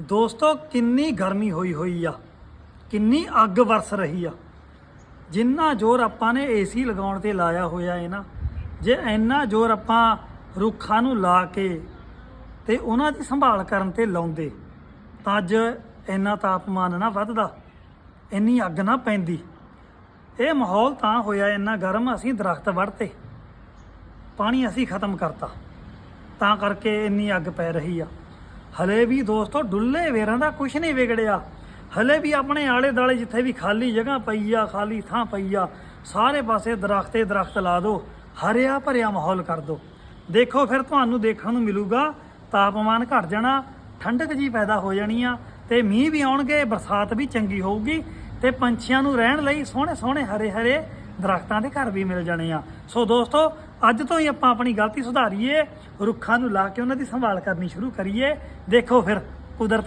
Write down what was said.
ਦੋਸਤੋ, ਕਿੰਨੀ ਗਰਮੀ ਹੋਈ ਹੋਈ ਆ। ਕਿੰਨੀ ਅੱਗ ਵਰਸ ਰਹੀ ਆ। ਜਿੰਨਾ ਜ਼ੋਰ ਆਪਾਂ ਨੇ ਏਸੀ ਲਗਾਉਣ ਤੇ ਲਾਇਆ ਹੋਇਆ ਹੈ ਨਾ, ਜੇ ਇੰਨਾ ਜ਼ੋਰ ਆਪਾਂ ਰੁੱਖਾਂ ਨੂੰ ਲਾ ਕੇ ਤੇ ਉਹਨਾਂ ਦੀ ਸੰਭਾਲ ਕਰਨ ਤੇ ਲਾਉਂਦੇ, ਤਾਂ ਅੱਜ ਇੰਨਾ ਤਾਪਮਾਨ ਨਾ ਵੱਧਦਾ, ਇੰਨੀ ਅੱਗ ਨਾ ਪੈਂਦੀ। ਇਹ ਮਾਹੌਲ ਤਾਂ ਹੋਇਆ ਇੰਨਾ ਗਰਮ ਅਸੀਂ ਦਰਖਤ ਵੜਤੇ ਪਾਣੀ ਅਸੀਂ ਖਤਮ ਕਰਤਾ। ਤਾਂ ਕਰਕੇ ਇੰਨੀ ਅੱਗ ਪੈ ਰਹੀ ਆ। ਹਲੇ ਵੀ ਦੋਸਤੋ ਡੁੱਲੇ ਵੇਰਾਂ ਦਾ ਕੁਝ ਨਹੀਂ ਵਿਗੜਿਆ। ਹਲੇ ਵੀ ਆਪਣੇ ਆਲੇ ਦਾਲੇ ਜਿੱਥੇ ਵੀ ਖਾਲੀ ਜਗ੍ਹਾ ਪਈ ਆ, ਖਾਲੀ ਥਾਂ ਪਈ ਆ, ਸਾਰੇ ਪਾਸੇ ਦਰਖਤੇ ਦਰਖਤ ਲਾ ਦਿਓ ਹਰਿਆ ਭਰਿਆ ਮਾਹੌਲ ਕਰ ਦਿਓ ਦੇਖੋ ਫਿਰ ਤੁਹਾਨੂੰ ਦੇਖਣ ਨੂੰ ਮਿਲੂਗਾ, ਤਾਪਮਾਨ ਘਟ ਜਾਣਾ, ਠੰਡਕ ਜੀ ਪੈਦਾ ਹੋ ਜਾਣੀ ਆ, ਤੇ ਮੀਂਹ ਵੀ ਆਉਣਗੇ, ਬਰਸਾਤ ਵੀ ਚੰਗੀ ਹੋਊਗੀ, ਤੇ ਪੰਛੀਆਂ ਨੂੰ ਰਹਿਣ ਲਈ ਸੋਹਣੇ ਸੋਹਣੇ ਹਰੇ ਹਰੇ ਦਰਖਤਾਂ ਦੇ ਘਰ ਵੀ ਮਿਲ ਜਾਣੇ ਆ। ਸੋ ਦੋਸਤੋ ਅੱਜ ਤੋਂ ਹੀ ਆਪਾਂ ਆਪਣੀ ਗਲਤੀ ਸੁਧਾਰੀਏ, ਰੁੱਖਾਂ ਨੂੰ ਲਾ ਕੇ ਉਹਨਾਂ ਦੀ ਸੰਭਾਲ ਕਰਨੀ ਸ਼ੁਰੂ ਕਰੀਏ। ਦੇਖੋ ਫਿਰ, ਕੁਦਰਤ